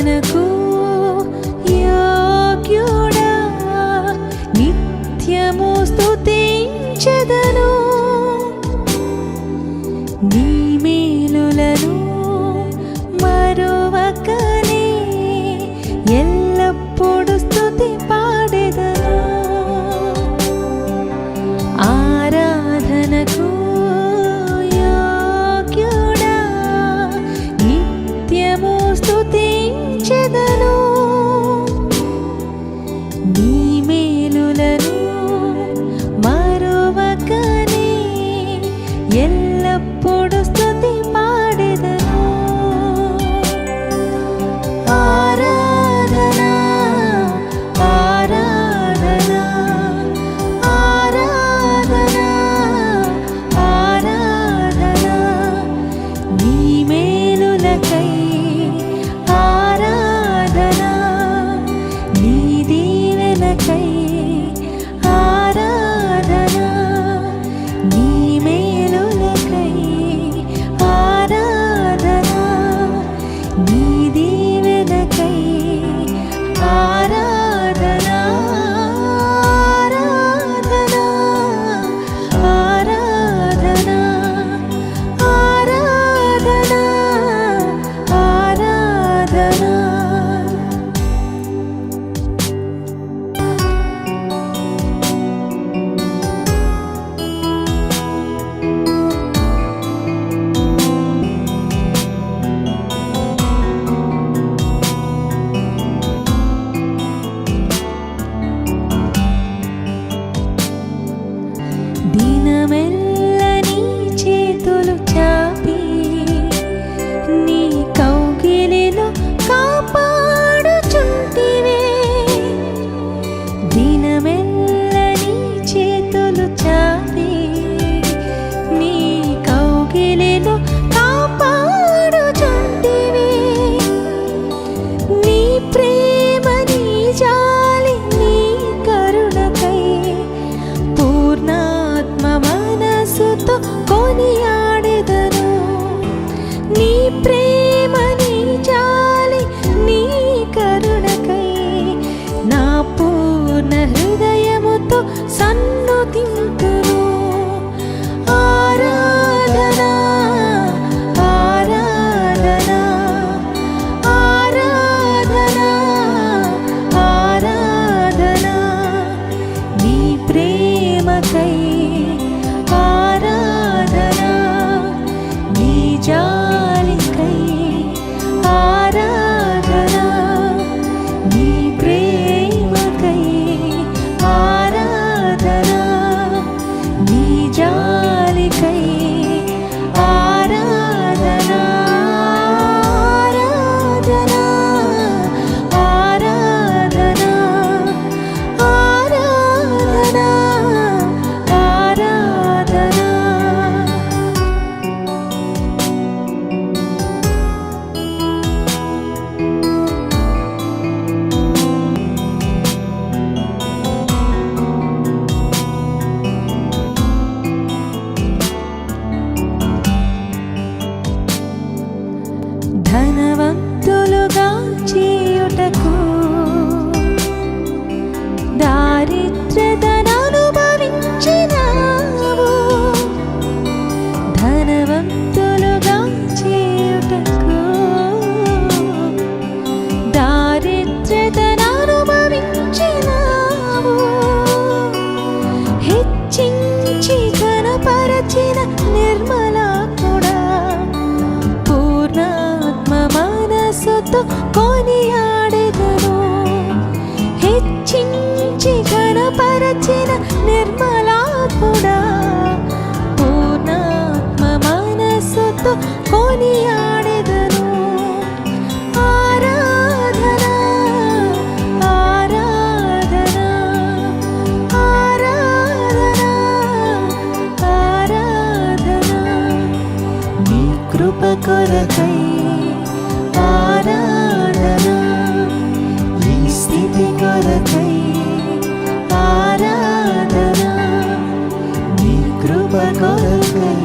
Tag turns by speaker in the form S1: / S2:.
S1: ನನಗೂ crazy. కొనియాడెదను. హెచ్చించి గణపరచిన నిర్మలాత్ముడా పూర్ణాత్మ మనసుతో కొనియాడెదను. ఆరాధన ఆరాధన ఆరాధన ఆరాధన. నీ కృప కొరకై కొరకై ఆరాధన నీ కృప కొరకై